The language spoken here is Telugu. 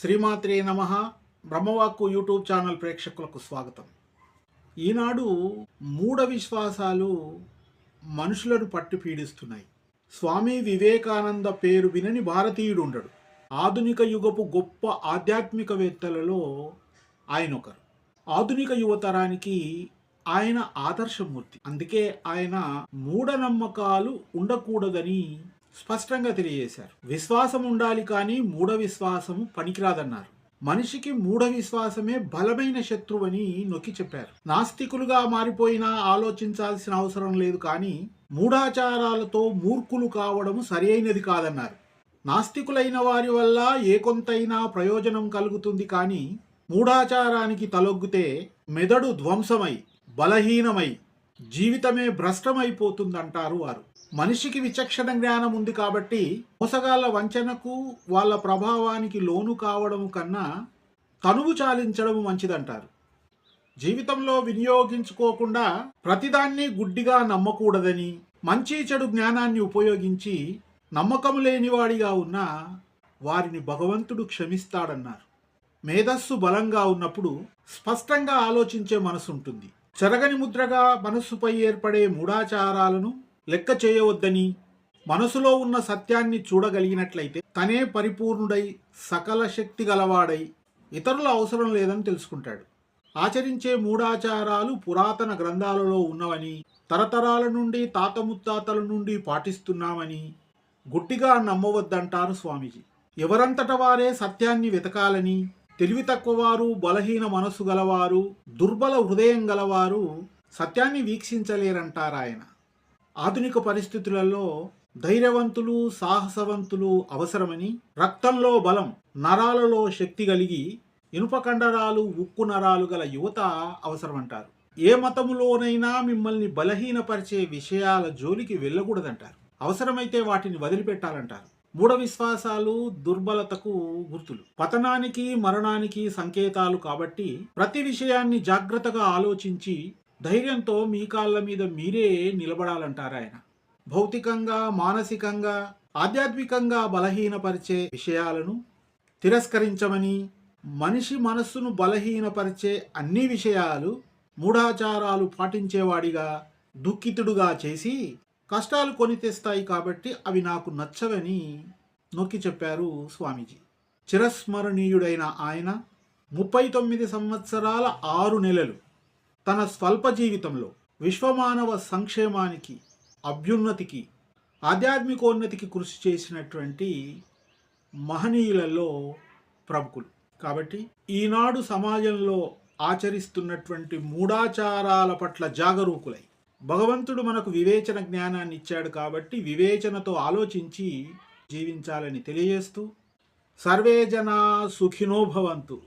శ్రీమాత్రే నమ. బ్రహ్మవాక్కు యూట్యూబ్ ఛానల్ ప్రేక్షకులకు స్వాగతం. ఈనాడు మూఢ విశ్వాసాలు మనుషులను పట్టి పీడిస్తున్నాయి. స్వామి వివేకానంద పేరు వినని భారతీయుడు ఉండడు. ఆధునిక యుగపు గొప్ప ఆధ్యాత్మికవేత్తలలో ఆయన ఒకరు ఆధునిక యువతరానికి ఆయన ఆదర్శమూర్తి. అందుకే ఆయన మూఢనమ్మకాలు ఉండకూడదని స్పష్టంగా తెలియజేశారు. విశ్వాసం ఉండాలి కానీ మూఢ విశ్వాసము పనికిరాదన్నారు. మనిషికి మూఢ విశ్వాసమే బలమైన శత్రువని నొక్కి చెప్పారు. నాస్తికులుగా మారిపోయినా ఆలోచించాల్సిన అవసరం లేదు కానీ మూఢాచారాలతో మూర్ఖులు కావడం సరైనది కాదన్నారు. నాస్తికులైన వారి వల్ల ఏ కొంతైనా ప్రయోజనం కలుగుతుంది కానీ మూఢాచారానికి తలొగ్గితే మెదడు ధ్వంసమై బలహీనమై జీవితమే భ్రష్టమైపోతుందంటారు వారు. మనిషికి విచక్షణ జ్ఞానం ఉంది కాబట్టి మోసగాళ్ళ వంచనకు వాళ్ళ ప్రభావానికి లోను కావడం కన్నా తనువు చాలించడం మంచిదంటారు. జీవితంలో వినియోగించుకోకుండా ప్రతిదాన్ని గుడ్డిగా నమ్మకూడదని మంచి చెడు జ్ఞానాన్ని ఉపయోగించి నమ్మకం లేనివాడిగా ఉన్న వారిని భగవంతుడు క్షమిస్తాడన్నారు. మేధస్సు బలంగా ఉన్నప్పుడు స్పష్టంగా ఆలోచించే మనసు ఉంటుంది చెరగని ముద్రగా మనస్సుపై ఏర్పడే మూఢాచారాలను లెక్క చేయవద్దని మనసులో ఉన్న సత్యాన్ని చూడగలిగినట్లయితే తనే పరిపూర్ణుడై సకల శక్తి గలవాడై ఇతరుల అవసరం లేదని తెలుసుకుంటాడు. ఆచరించే మూఢాచారాలు పురాతన గ్రంథాలలో ఉన్నవని తరతరాల నుండి తాత ముత్తాతల నుండి పాటిస్తున్నామని గుట్టిగా నమ్మవద్దంటారు స్వామీజీ. ఎవరంతట వారే సత్యాన్ని వెతకాలని తెలివి తక్కువవారు బలహీన మనసు గలవారు దుర్బల హృదయం గలవారు సత్యాన్ని వీక్షించలేరంటారాయన. ఆధునిక పరిస్థితులలో ధైర్యవంతులు సాహసవంతులు అవసరమని రక్తంలో బలం నరాలలో శక్తి కలిగి ఇనుప కండరాలు ఉక్కు నరాలు గల యువత అవసరమంటారు. ఏ మతములోనైనా మిమ్మల్ని బలహీనపరిచే విషయాల జోలికి వెళ్ళకూడదంటారు. అవసరమైతే వాటిని వదిలిపెట్టాలంటారు. మూఢ విశ్వాసాలు దుర్బలతకు గుర్తులు. పతనానికి మరణానికి సంకేతాలు కాబట్టి ప్రతి విషయాన్ని జాగ్రత్తగా ఆలోచించి ధైర్యంతో మీ కాళ్ళ మీద మీరే నిలబడాలంటారు ఆయన. భౌతికంగా మానసికంగా ఆధ్యాత్మికంగా బలహీనపరిచే విషయాలను తిరస్కరించమని మనిషి మనస్సును బలహీనపరిచే అన్ని విషయాలు మూఢాచారాలు పాటించేవాడిగా దుఃఖితుడుగా చేసి కష్టాలు కొని తెస్తాయి కాబట్టి అవి నాకు నచ్చవని నొక్కి చెప్పారు స్వామీజీ. చిరస్మరణీయుడైన ఆయన ముప్పై తొమ్మిది సంవత్సరాల ఆరు నెలలు తన స్వల్ప జీవితంలో విశ్వమానవ సంక్షేమానికి అభ్యున్నతికి ఆధ్యాత్మికోన్నతికి కృషి చేసినటువంటి మహనీయులలో ప్రముఖులు. కాబట్టి ఈనాడు సమాజంలో ఆచరిస్తున్నటువంటి మూఢాచారాల పట్ల జాగరూకులై భగవంతుడు మనకు వివేచన జ్ఞానాన్ని ఇచ్చాడు కాబట్టి వివేచనతో ఆలోచించి జీవించాలని తెలియజేస్తూ సర్వే జనా సుఖినో భవంతు.